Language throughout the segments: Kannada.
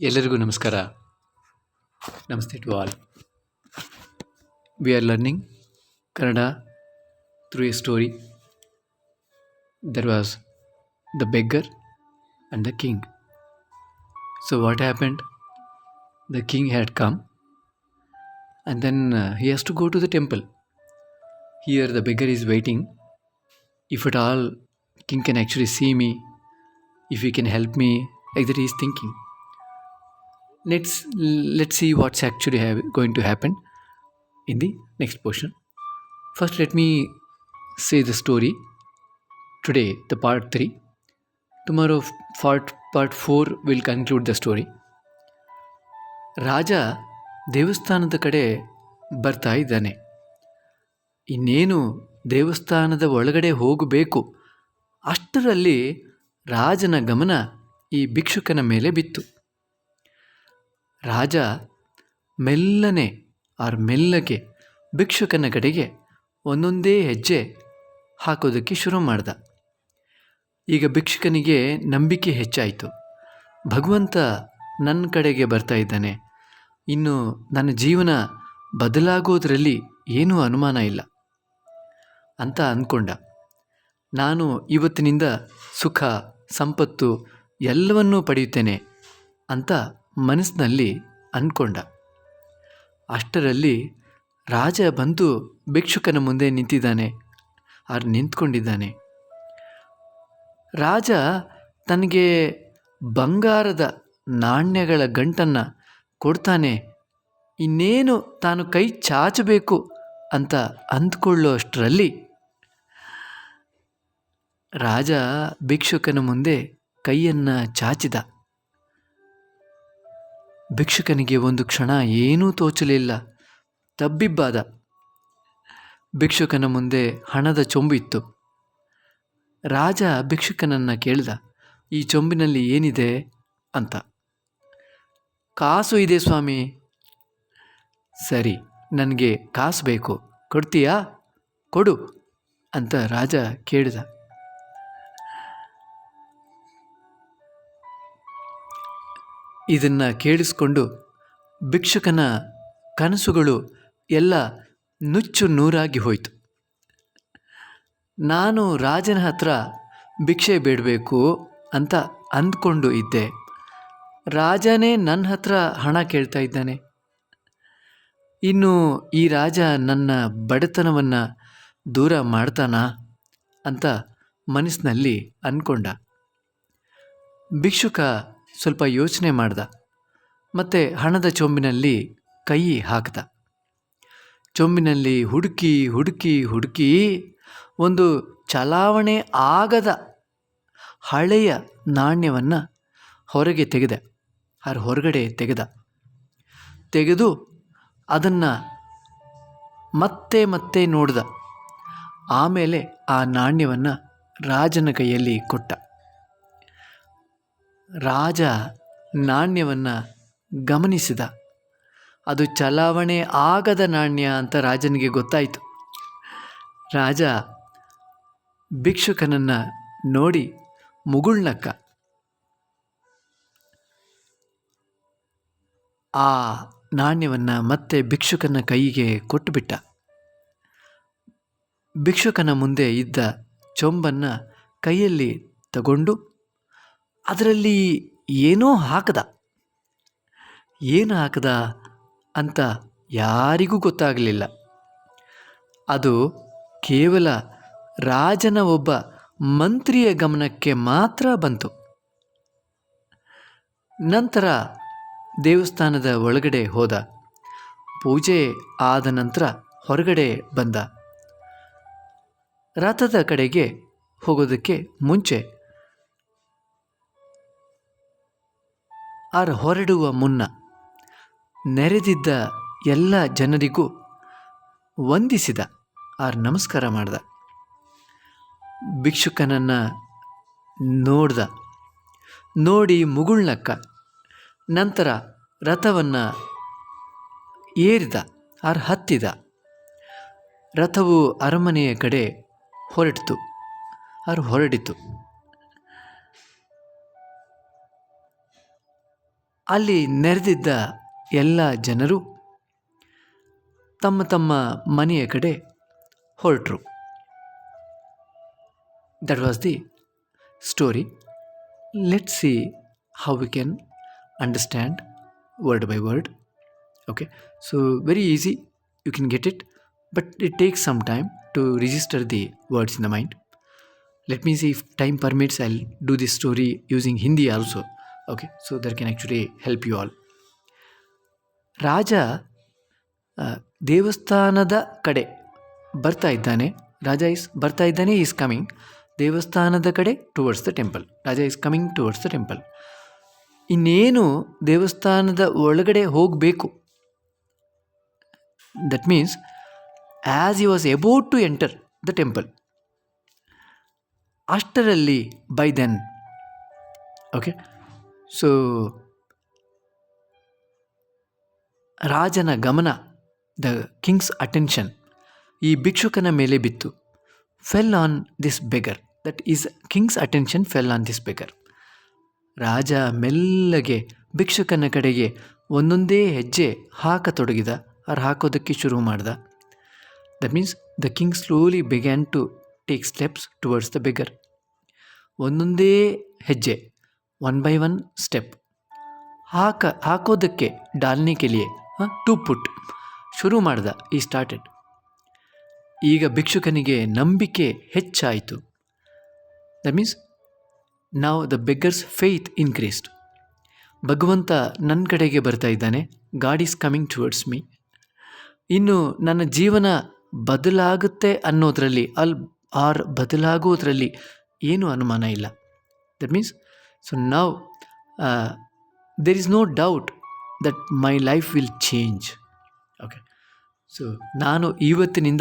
ಎಲ್ಲರಿಗೂ ನಮಸ್ಕಾರ. Namaste to all. We are learning Kannada through a story there was the beggar and the king so what happened the king had come and then he has to go to the temple here the beggar is waiting. If at all, king can actually see me, if he can help me, like that he is thinking. Let's let's see what's actually have, going to happen in the next portion first let me say the story today the part 3 tomorrow part part 4 will conclude the story ರಾಜ ದೇವಸ್ಥಾನದ ಕಡೆ ಬರ್ತಾ ಇದ್ದಾನೆ ಇನ್ನೇನು ದೇವಸ್ಥಾನದ ಒಳಗಡೆ ಹೋಗಬೇಕು ಅಷ್ಟರಲ್ಲಿ ರಾಜನ ಗಮನ ಈ ಭಿಕ್ಷುಕನ ಮೇಲೆ ಬಿತ್ತು ರಾಜ ಮೆಲ್ಲನೆ ಆರ್ ಮೆಲ್ಲಗೆ ಭಿಕ್ಷುಕನ ಕಡೆಗೆ ಒಂದೊಂದೇ ಹೆಜ್ಜೆ ಹಾಕೋದಕ್ಕೆ ಶುರು ಮಾಡ್ದ. ಈಗ ಭಿಕ್ಷುಕನಿಗೆ ನಂಬಿಕೆ ಹೆಚ್ಚಾಯಿತು. ಭಗವಂತ ನನ್ನ ಕಡೆಗೆ ಬರ್ತಾ ಇದ್ದಾನೆ. ಇನ್ನು ನನ್ನ ಜೀವನ ಬದಲಾಗೋದ್ರಲ್ಲಿ ಏನೂ ಅನುಮಾನ ಇಲ್ಲ ಅಂತ ಅಂದ್ಕೊಂಡ ನಾನು ಇವತ್ತಿನಿಂದ ಸುಖ, ಸಂಪತ್ತು ಎಲ್ಲವನ್ನೂ ಪಡೆಯುತ್ತೇನೆ ಅಂತ ಮನಸ್ಸಿನಲ್ಲಿ ಅಂದ್ಕೊಂಡ. ಅಷ್ಟರಲ್ಲಿ ರಾಜ ಬಂದು ಭಿಕ್ಷುಕನ ಮುಂದೆ ನಿಂತಿದ್ದಾನೆ ಅವ್ರು ನಿಂತ್ಕೊಂಡಿದ್ದಾನೆ. ರಾಜ ತನಗೆ ಬಂಗಾರದ ನಾಣ್ಯಗಳ ಗಂಟನ್ನು ಕೊಡ್ತಾನೆ, ಇನ್ನೇನು ತಾನು ಕೈ ಚಾಚಬೇಕು ಅಂತ ಅಂದ್ಕೊಳ್ಳೋ ಅಷ್ಟರಲ್ಲಿ ರಾಜ ಭಿಕ್ಷುಕನ ಮುಂದೆ ಕೈಯನ್ನು ಚಾಚಿದ. ಭಿಕ್ಷುಕನಿಗೆ ಒಂದು ಕ್ಷಣ ಏನೂ ತೋಚಲಿಲ್ಲ. ತಬ್ಬಿಬ್ಬಾದ. ಭಿಕ್ಷುಕನ ಮುಂದೆ ಹಣದ ಚೊಂಬು ಇತ್ತು ರಾಜ ಭಿಕ್ಷುಕನನ್ನು ಕೇಳಿದ, ಈ ಚೊಂಬಿನಲ್ಲಿ ಏನಿದೆ? ಅಂತ. ಕಾಸು ಇದೆ ಸ್ವಾಮಿ. ಸರಿ, ನನಗೆ ಕಾಸು ಬೇಕು. ಕೊಡ್ತೀಯಾ? ಕೊಡು. ಅಂತ ರಾಜ ಕೇಳಿದ. ಇದನ್ನು ಕೇಳಿಸ್ಕೊಂಡು ಭಿಕ್ಷುಕನ ಕನಸುಗಳು ಎಲ್ಲ ನುಚ್ಚು ನೂರಾಗಿ ಹೋಯಿತು. ನಾನು ರಾಜನ ಹತ್ರ ಭಿಕ್ಷೆ ಬೇಡಬೇಕು ಅಂತ ಅಂದ್ಕೊಂಡು ಇದ್ದೆ. ರಾಜನೇ ನನ್ನ ಹತ್ರ ಹಣ ಕೇಳ್ತಾ ಇದ್ದಾನೆ. ಇನ್ನು ಈ ರಾಜ ನನ್ನ ಬಡತನವನ್ನು ದೂರ ಮಾಡ್ತಾನಾ ಅಂತ ಮನಸ್ಸಿನಲ್ಲಿ ಅಂದ್ಕೊಂಡ ಭಿಕ್ಷುಕ ಸ್ವಲ್ಪ ಯೋಚನೆ ಮಾಡ್ದ. ಮತ್ತು ಹಣದ ಚೊಂಬಿನಲ್ಲಿ ಕೈ ಹಾಕ್ದ. ಚೊಂಬಿನಲ್ಲಿ ಹುಡುಕಿ ಹುಡುಕಿ ಹುಡುಕಿ ಒಂದು ಚಲಾವಣೆ ಆಗದ ಹಳೆಯ ನಾಣ್ಯವನ್ನು ಹೊರಗೆ ತೆಗೆದ. ಅದ್ರ ಹೊರಗಡೆ ತೆಗೆದ. ತೆಗೆದು ಅದನ್ನು ಮತ್ತೆ ಮತ್ತೆ ನೋಡ್ದ. ಆಮೇಲೆ ಆ ನಾಣ್ಯವನ್ನು ರಾಜನ ಕೈಯಲ್ಲಿ ಕೊಟ್ಟ. ರಾಜ ನಾಣ್ಯವನ್ನು ಗಮನಿಸಿದ. ಅದು ಚಲಾವಣೆ ಆಗದ ನಾಣ್ಯ ಅಂತ ರಾಜನಿಗೆ ಗೊತ್ತಾಯಿತು. ರಾಜ ಭಿಕ್ಷುಕನನ್ನು ನೋಡಿ ಮುಗುಳ್ನಕ್ಕ. ಆ ನಾಣ್ಯವನ್ನು ಮತ್ತೆ ಭಿಕ್ಷುಕನ ಕೈಗೆ ಕೊಟ್ಟುಬಿಟ್ಟ. ಭಿಕ್ಷುಕನ ಮುಂದೆ ಇದ್ದ ಚೊಂಬನ್ನು ಕೈಯಲ್ಲಿ ತಗೊಂಡು ಅದರಲ್ಲಿ ಏನೋ ಹಾಕದ. ಏನು ಹಾಕದ ಅಂತ ಯಾರಿಗೂ ಗೊತ್ತಾಗಲಿಲ್ಲ. ಅದು ಕೇವಲ ರಾಜನ ಒಬ್ಬ ಮಂತ್ರಿಯ ಗಮನಕ್ಕೆ ಮಾತ್ರ ಬಂತು. ನಂತರ ದೇವಸ್ಥಾನದ ಒಳಗಡೆ ಹೋದ. ಪೂಜೆ ಆದ ನಂತರ ಹೊರಗಡೆ ಬಂದ. ರಥದ ಕಡೆಗೆ ಹೋಗೋದಕ್ಕೆ ಮುಂಚೆ ಆರ್ ಹೊರಡುವ ಮುನ್ನ ನೆರೆದಿದ್ದ ಎಲ್ಲ ಜನರಿಗೂ ವಂದಿಸಿದ, ಆರ್ ನಮಸ್ಕಾರ ಮಾಡ್ದ. ಭಿಕ್ಷುಕನನ್ನು ನೋಡ್ದ. ನೋಡಿ ಮುಗುಳ್ನಕ್ಕ. ನಂತರ ರಥವನ್ನು ಏರಿದ, ಆರ್ ಹತ್ತಿದ. ರಥವು ಅರಮನೆಯ ಕಡೆ ಹೊರಟಿತು ಅವ್ರು ಹೊರಡಿತು. ಅಲ್ಲಿ ನೆರೆದಿದ್ದ ಎಲ್ಲ ಜನರು ತಮ್ಮ ತಮ್ಮ ಮನೆಯ ಕಡೆ ಹೊರಟರು. That was the story let see how we can understand word by word okay so very easy you can get it but it takes some time to register the words in the mind let means if time permits I do this story using Hindi also okay, so that can actually help you all. ರಾಜ ದೇವಸ್ಥಾನದ ಕಡೆ ಬರ್ತಾ ಇದ್ದಾನೆ. ರಾಜ ಇಸ್ ಬರ್ತಾ ಇದ್ದಾನೆ ಈಸ್ ಕಮಿಂಗ್ ದೇವಸ್ಥಾನದ ಕಡೆ towards the temple raja is coming towards the temple ಇನ್ನೇನು ದೇವಸ್ಥಾನದ ಒಳಗಡೆ ಹೋಗಬೇಕು? That means as you was about to enter the temple ಅಷ್ಟರಲ್ಲಿ ಬೈ ದೆನ್ ಓಕೆ ಸೊ, ರಾಜನ ಗಮನ, ದ ಕಿಂಗ್ಸ್ ಅಟೆನ್ಷನ್, ಈ ಭಿಕ್ಷುಕನ ಮೇಲೆ ಬಿತ್ತು. Fell on this beggar, that is, king's attention fell on this beggar. ರಾಜ ಮೆಲ್ಲಗೆ ಭಿಕ್ಷುಕನ ಕಡೆಗೆ ಒಂದೊಂದೇ ಹೆಜ್ಜೆ ಹಾಕತೊಡಗಿದ, ಅವ್ರು ಹಾಕೋದಕ್ಕೆ ಶುರು ಮಾಡ್ದ. That means the king slowly began to take steps towards the beggar ಒಂದೊಂದೇ ಹೆಜ್ಜೆ ಒನ್ ಬೈ ಒನ್ ಸ್ಟೆಪ್ ಹಾಕ, ಹಾಕೋದಕ್ಕೆ ಡಾಲ್ನಿ ಕೆಲಿಯೆ ಟು ಪುಟ್ ಶುರು ಮಾಡ್ದ ಈ ಸ್ಟಾರ್ಟೆಡ್ ಈಗ ಭಿಕ್ಷುಕನಿಗೆ ನಂಬಿಕೆ ಹೆಚ್ಚಾಯಿತು. ದ ಮೀನ್ಸ್ ನಾವು ದ ಬೆಗ್ಗರ್ಸ್ ಫೇತ್ ಇನ್ಕ್ರೀಸ್ಡ್ ಭಗವಂತ ನನ್ನ ಕಡೆಗೆ ಬರ್ತಾ ಇದ್ದಾನೆ God is coming towards me ಇನ್ನು ನನ್ನ ಜೀವನ ಬದಲಾಗುತ್ತೆ ಅನ್ನೋದರಲ್ಲಿ, ಅಲ್, ಆರ್ ಬದಲಾಗೋದ್ರಲ್ಲಿ ಏನೂ ಅನುಮಾನ ಇಲ್ಲ. ದಟ್ ಮೀನ್ಸ್ ಸೊ ನಾವು there is no doubt that my life will change okay so ನಾನು ಇವತ್ತಿನಿಂದ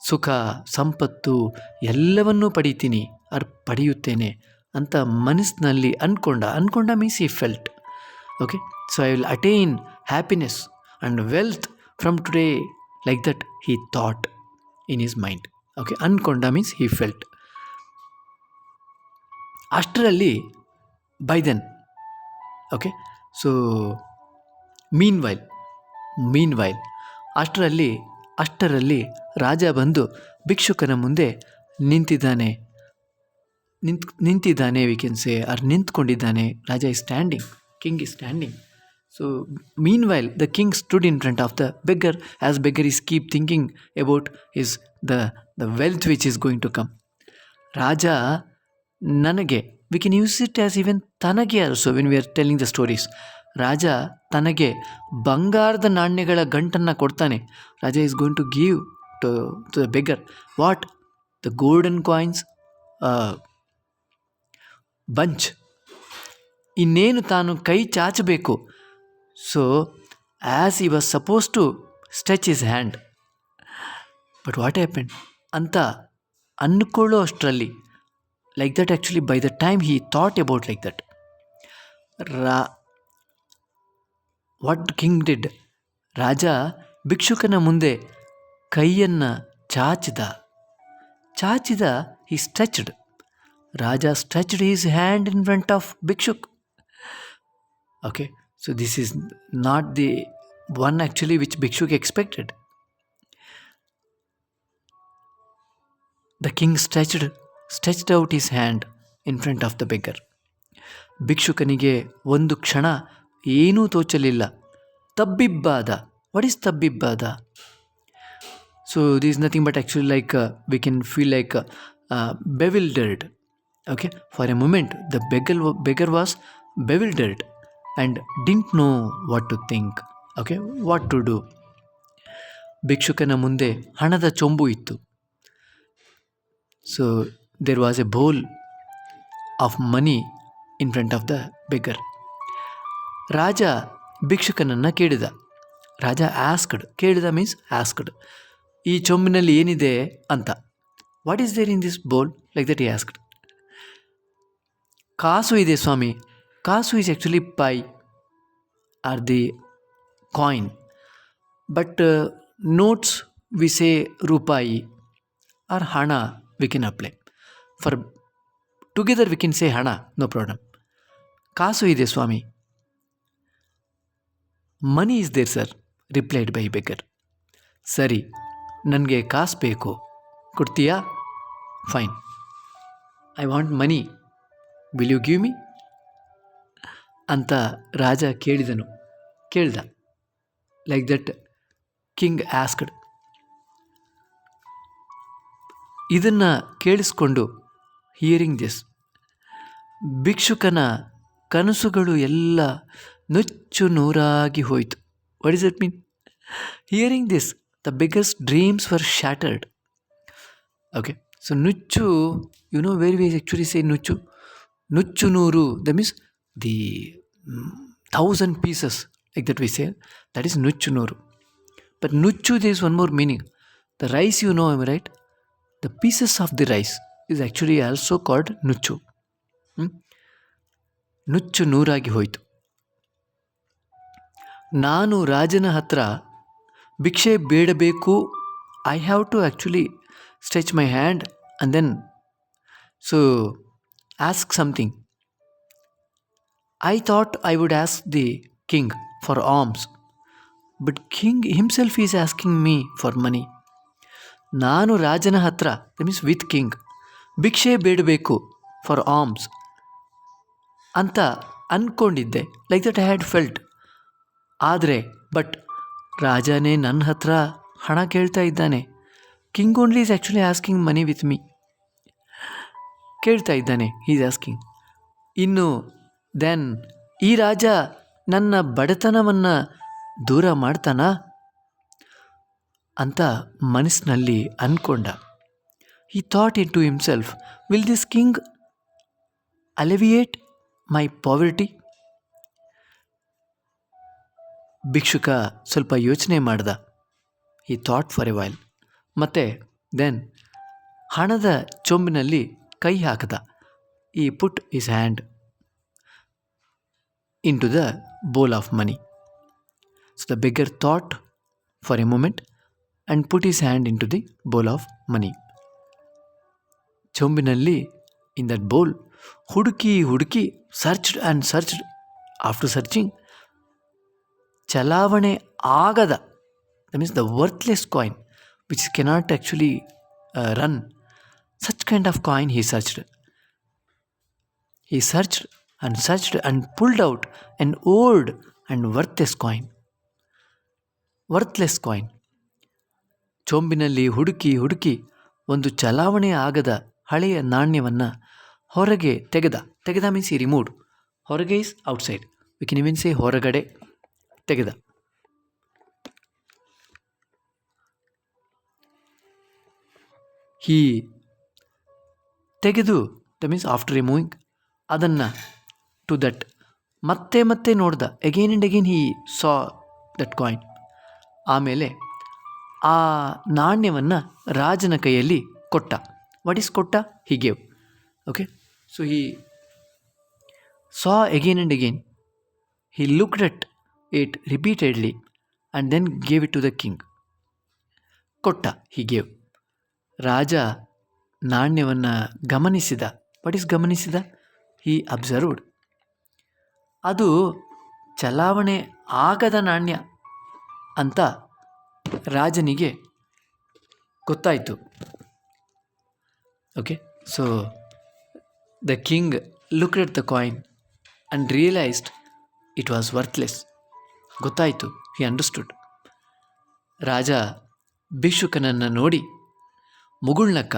ಸುಖ, ಸಂಪತ್ತು ಎಲ್ಲವನ್ನೂ ಪಡಿತೀನಿ ಅರ್ ಪಡೆಯುತ್ತೇನೆ ಅಂತ ಮನಸ್ಸಿನಲ್ಲಿ ಅಂದ್ಕೊಂಡ ಅಂದ್ಕೊಂಡ means he felt okay so I will attain happiness and wealth from today like that he thought in his mind okay ಅಂದ್ಕೊಂಡ means he felt ಅಷ್ಟರಲ್ಲಿ by then okay so meanwhile meanwhile ಅಷ್ಟರಲ್ಲಿ ಅಷ್ಟರಲ್ಲಿ ರಾಜ ಬಂದು ಭಿಕ್ಷುಕನ ಮುಂದೆ ನಿಂತಿದ್ದಾನೆ. ನಿಂತ್, ನಿಂತಿದ್ದಾನೆ we can say R ನಿಂತ್ಕೊಂಡಿದ್ದಾನೆ. Raja is standing king is standing so meanwhile the king stood in front of the beggar as beggar is keep thinking about his the the wealth which is going to come ರಾಜ ನನಗೆ we can use it as even ತನಗೆ also when we are telling the stories ರಾಜ ತನಗೆ ಬಂಗಾರದ ನಾಣ್ಯಗಳ ಗಂಟನ್ನು ಕೊಡ್ತಾನೆ raja is going to give to to the beggar what the golden coins bunch ಇನ್ನೇನು ತಾನು ಕೈ ಚಾಚಬೇಕು? So as he was suppose to stretch his hand but what happened ಅಂತ ಅಂದ್ಕೊಳ್ಳೋ ಅಷ್ಟರಲ್ಲಿ like that actually by the time he thought about like that Ra what king did ರಾಜ ಭಿಕ್ಷುಕನ ಮುಂದೆ ಕೈಯನ್ನು ಚಾಚಿದ ಚಾಚಿದ he stretched raja stretched his hand in front of ಭಿಕ್ಷುಕ್ okay so this is not the one actually which ಭಿಕ್ಷುಕ್ expected the king stretched stretched out his hand in front of the beggar ಭಿಕ್ಷುಕನಿಗೆ ಒಂದು ಕ್ಷಣ ಏನೂ ತೋಚಲಿಲ್ಲ. ತಬ್ಬಿಬ್ಬಾದ. What is ತಬ್ಬಿಬ್ಬಾದ? So this nothing but actually like we can feel like bewildered okay? For a moment the beggar, beggar was bewildered and didn't know what to think okay what to do ಭಿಕ್ಷುಕನ ಮುಂದೆ ಹಣದ ಚೊಂಬು ಇತ್ತು. So there was a bowl of money in front of the beggar ರಾಜ ಭಿಕ್ಷುಕನನ್ನು ಕೇಳಿದ. ರಾಜ ಆಸ್ಕ್ಡ್ ಕೇಳಿದ ಮೀನ್ಸ್ ಆಸ್ಕ್ಡ್ ಈ ಚೊಂಬಿನಲ್ಲಿ ಏನಿದೆ ಅಂತ. What is there in this bowl like that he asked ಕಾಸು ಇದೆ ಸ್ವಾಮಿ. ಕಾಸು is actually pie are the coin but notes we say rupayi are hana we can apply for together we can say hana no problem ಕಾಸು ಇದೆ ಸ್ವಾಮಿ money is there sir replied by beggar ಸರಿ ನನಗೆ ಕಾಸು ಬೇಕು ಕೊಡ್ತೀಯಾ fine I want money will you give me ಅಂತ ರಾಜ ಕೇಳಿದನು ಕೇಳ್ದ ಲೈಕ್ ದಟ್ ಕಿಂಗ್ ಆಸ್ಕ್ಡ್ ಇದನ್ನು ಕೇಳಿಸ್ಕೊಂಡು ಹಿಯರಿಂಗ್ ದಿಸ್ ಭಿಕ್ಷುಕನ ಕನಸುಗಳು ಎಲ್ಲ ನುಚ್ಚು ನೂರಾಗಿ ಹೋಯಿತು. What is it mean hearing this the biggest dreams were shattered okay so ನುಚ್ಚು you know very we actually say ನುಚ್ಚು? ನುಚ್ಚು ನೂರು the means the thousand pieces like that we say that is ನುಚ್ಚು ನೂರು. ಬಟ್ ನುಚ್ಚು they is one more meaning the rice you know am right the pieces of the rice is actually also called ನುಚ್ಚು ನುಚ್ಚು ನೂರಾಗಿ ಹೋಯಿತು. ನಾನು ರಾಜನ ಹತ್ರ ಭಿಕ್ಷೆ ಬೇಡಬೇಕು I have to actually stretch my hand and then so ask something I thought I would ask the king for alms but king himself is asking me for money ನಾನು ರಾಜನ ಹತ್ರ ದ ಮೀನ್ಸ್ ವಿತ್ ಕಿಂಗ್ ಭಿಕ್ಷೆ ಬೇಡಬೇಕು ಫಾರ್ ಆರ್ಮ್ಸ್ ಅಂತ ಅಂದ್ಕೊಂಡಿದ್ದೆ like that I had felt ಆದರೆ ಬಟ್ ರಾಜನೇ ನನ್ನ ಹತ್ರ ಹಣ ಕೇಳ್ತಾ ಇದ್ದಾನೆ. King only is actually asking money with me ಕೇಳ್ತಾ ಇದ್ದಾನೆ ಈಸ್ ಆಸ್ಕಿಂಗ್ ಇನ್ನು ದೆನ್ ಈ ರಾಜ ನನ್ನ ಬಡತನವನ್ನು ದೂರ ಮಾಡ್ತಾನಾ ಅಂತ ಮನಸ್ಸಿನಲ್ಲಿ ಅಂದ್ಕೊಂಡ he thought in to himself will this king alleviate my poverty ಭಿಕ್ಷುಕ ಸ್ವಲ್ಪ ಯೋಚನೆ ಮಾಡ್ದ. He thought for a while ಮತ್ತು ದೆನ್ ಹಣದ ಚೊಂಬಿನಲ್ಲಿ ಕೈ ಹಾಕದ. He put his hand in to the bowl of money so the beggar thought for a moment and put his hand in to the bowl of money ಚೊಂಬಿನಲ್ಲಿ in that bowl ಹುಡುಕಿ ಹುಡುಕಿ searched and searched after searching ಚಲಾವಣೆ ಆಗದ the means the worthless coin which cannot actually run such kind of coin he searched he searched and searched and pulled out an old and worthless coin worthless coin ಚೊಂಬಿನಲ್ಲಿ ಹುಡುಕಿ ಹುಡುಕಿ ಒಂದು ಚಲಾವಣೆ ಆಗದ ಹಳೆಯ ನಾಣ್ಯವನ್ನು ಹೊರಗೆ ತೆಗೆದ. ತೆಗೆದ ಮೀನ್ಸ್ ಈ ರಿಮೂವ್ಡ್ ಹೊರಗೆ is outside we can even say ಹೊರಗಡೆ ತೆಗೆದ. ಹೀ ತೆಗೆದು ದ ಮೀನ್ಸ್ ಆಫ್ಟರ್ ರಿಮೂವಿಂಗ್ ಅದನ್ನು ಟು ದಟ್ ಮತ್ತೆ ಮತ್ತೆ ನೋಡ್ದ. Again and again he saw that coin ಆಮೇಲೆ ಆ ನಾಣ್ಯವನ್ನು ರಾಜನ ಕೈಯಲ್ಲಿ ಕೊಟ್ಟ. ವಾಟ್ ಈಸ್ ಕೊಟ್ಟ? He gave okay so he saw again and again he looked at it repeatedly and then gave it to the king ಕೊಟ್ಟ. ಹಿ ಗೇವ್ ರಾಜ ನಾಣ್ಯವನ್ನು ಗಮನಿಸಿದ. ವಾಟ್ ಈಸ್ ಗಮನಿಸಿದ? ಹಿ ಅಬ್ಸರ್ವ್ಡ್ ಅದು ಚಲಾವಣೆ ಆಗದ ನಾಣ್ಯ ಅಂತ ರಾಜನಿಗೆ ಗೊತ್ತಾಯಿತು. Okay so the king look at the coin and realised it was worthless ಗೊತ್ತಾಯಿತು. ಹಿ ಅಂಡರ್ಸ್ಟುಡ್ ರಾಜ ಭಿಕ್ಷುಕನನ್ನು ನೋಡಿ ಮುಗುಳ್ನಕ್ಕ.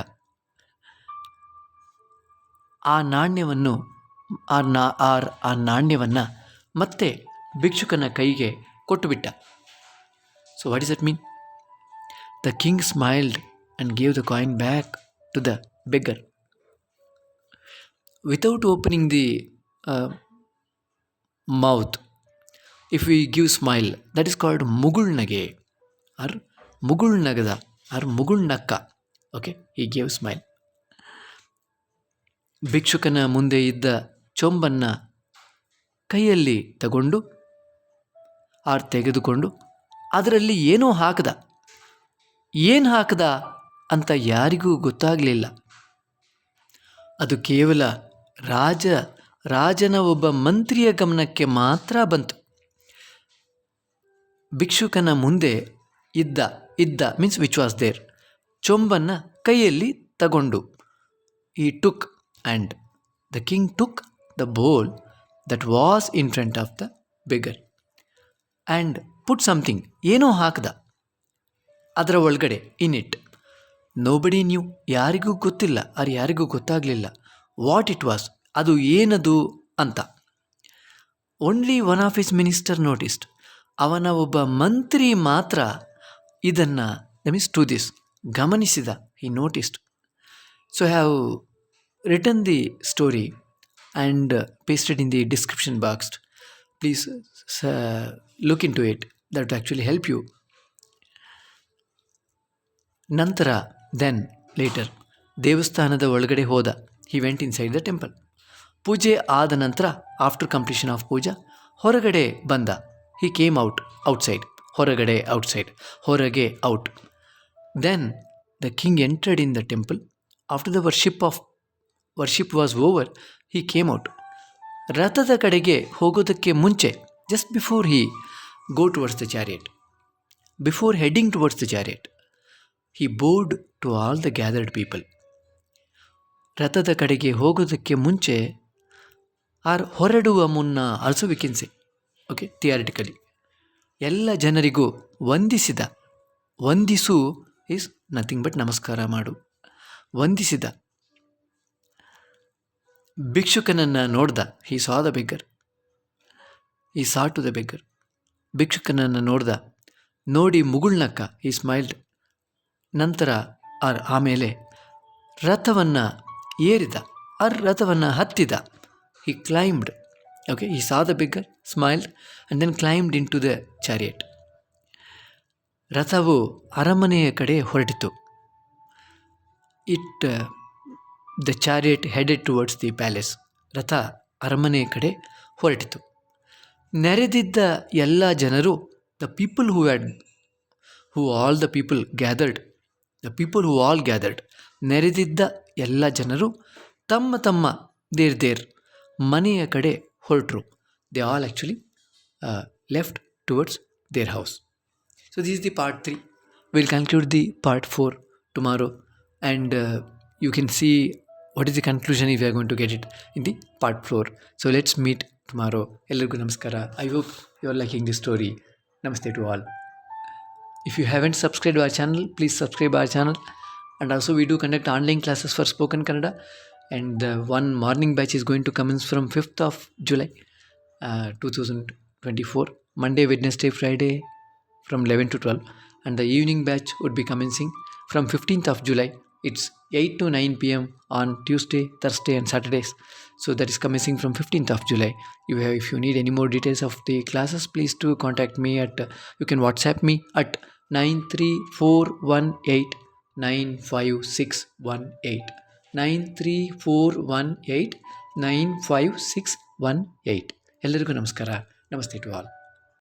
ಆ ನಾಣ್ಯವನ್ನು, ಆ ನಾ ಆರ್ ಆ ನಾಣ್ಯವನ್ನು ಮತ್ತೆ ಭಿಕ್ಷುಕನ ಕೈಗೆ ಕೊಟ್ಟುಬಿಟ್ಟ. So what is it mean the king smiled and gave the coin back to the beggar without opening the mouth if we give smile that is called ಮುಗುಳ್ನಗೆ or ಮುಗುಳ್ನಗದ ಆರ್ ಮುಗುಳ್ನಕ್ಕ ಓಕೆ ಈ ಗೇವ್ ಸ್ಮೈಲ್ ಭಿಕ್ಷುಕನ ಮುಂದೆ ಇದ್ದ ಚೊಂಬನ್ನು ಕೈಯಲ್ಲಿ ತಗೊಂಡು ಆರ್ ತೆಗೆದುಕೊಂಡು ಅದರಲ್ಲಿ ಏನೋ ಹಾಕದ ಏನು ಹಾಕದ ಅಂತ ಯಾರಿಗೂ ಗೊತ್ತಾಗಲಿಲ್ಲ ಅದು ಕೇವಲ ರಾಜ, ರಾಜನ ಒಬ್ಬ ಮಂತ್ರಿಯ ಗಮನಕ್ಕೆ ಮಾತ್ರ ಬಂತು. ಭಿಕ್ಷುಕನ ಮುಂದೆ ಇದ್ದ ಇದ್ದ ಮೀನ್ಸ್ ವಿಚ್ ವಾಸ್ ದೇರ್ ಚೊಂಬನ್ನು ಕೈಯಲ್ಲಿ ತಗೊಂಡು. He took and the king took the bowl that was in front of the beggar and put something ಏನೋ ಹಾಕ್ದ. ಅದರ ಒಳಗಡೆ ಇನ್ ಇಟ್ ನೋಬಡಿ ನ್ಯೂ ಯಾರಿಗೂ ಗೊತ್ತಿಲ್ಲ. ಅದು ಯಾರಿಗೂ ಗೊತ್ತಾಗಲಿಲ್ಲ. ವಾಟ್ ಇಟ್ ವಾಸ್ ಅದು ಏನದು ಅಂತ. Only one of his minister noticed ಅವನ ಒಬ್ಬ ಮಂತ್ರಿ ಮಾತ್ರ ಇದನ್ನು ಮೀನ್ಸ್ ಟು ದಿಸ್ ಗಮನಿಸಿದ. He noticed so have return the story and pasted in the description box please look into it that actually help you ನಂತರ ದೆನ್ ಲೇಟರ್ ದೇವಸ್ಥಾನದ ಒಳಗಡೆ ಹೋದ he went inside the temple ಪೂಜೆ ಆದ ನಂತರ ಆಫ್ಟರ್ ಕಂಪ್ಲೀಷನ್ ಆಫ್ ಪೂಜಾ, ಹೊರಗಡೆ ಬಂದ. ಹಿ ಕೇಮ್ ಔಟ್ ಔಟ್ಸೈಡ್ ಹೊರಗಡೆ ಔಟ್ಸೈಡ್ ಹೊರಗೆ out then the king entered in the temple after the worship of worship was over he came out ರಥದ ಕಡೆಗೆ ಹೋಗೋದಕ್ಕೆ ಮುಂಚೆ just before he go towards the chariot before heading towards the chariot he bowed to all the gathered people ರಥದ ಕಡೆಗೆ ಹೋಗೋದಕ್ಕೆ ಮುಂಚೆ ಆರ್ ಹೊರಡುವ ಮುನ್ನ also we can say okay theoretically ಎಲ್ಲ ಜನರಿಗೂ ವಂದಿಸಿದ. ವಂದಿಸು ಈಸ್ ನಥಿಂಗ್ ಬಟ್ ನಮಸ್ಕಾರ ಮಾಡು. ವಂದಿಸಿದ. ಭಿಕ್ಷುಕನನ್ನು ನೋಡ್ದ. ಹಿ saw the beggar he saw to the beggar ಭಿಕ್ಷುಕನನ್ನು ನೋಡ್ದ. ನೋಡಿ ಮುಗುಳ್ನಕ್ಕ. ಈ ಸ್ಮೈಲ್ಡ್ ನಂತರ ಆಮೇಲೆ ರಥವನ್ನು ಏರಿದ. ಆ ರಥವನ್ನು ಹತ್ತಿದ. He climbed okay he saw the beggar smiled and then climbed into the chariot ರಥವು ಅರಮನೆಯ ಕಡೆ ಹೊರಟಿತು. It the chariot headed towards the palace ರಥ ಅರಮನೆಯ ಕಡೆ ಹೊರಟಿತು. ನೆರೆದಿದ್ದ ಎಲ್ಲ ಜನರು the people who had who all the people gathered the people who all gathered ನೆರೆದಿದ್ದ ಎಲ್ಲ ಜನರು ತಮ್ಮ ತಮ್ಮ ದೇರ್ ದೇರ್ ಮನೆಯ ಕಡೆ ಹೊರಟರು. They all actually left towards their house so this the part three will conclude the part four tomorrow and you can see what is the conclusion if you are going to get it in the part four so let's meet tomorrow ಎಲ್ಲರಿಗೂ ನಮಸ್ಕಾರ I hope you are liking the story ನಮಸ್ತೆ to all if you haven't subscribed our channel please subscribe our channel. And also we do conduct online classes for spoken kannada. And uh, one morning batch is going to commence from 5th of july uh, 2024 monday wednesday friday from 11 to 12 and the evening batch would be commencing from 15th of july. It's 8 to 9 pm on tuesday thursday and saturdays. So that is commencing from 15th of july. You have if you need any more details of the classes please do contact me at uh, you can whatsapp me at 93418 95618 93418 95618 ಎಲ್ಲರಿಗೂ ನಮಸ್ಕಾರ. ನಮಸ್ತೆ ಟು ಆಲ್.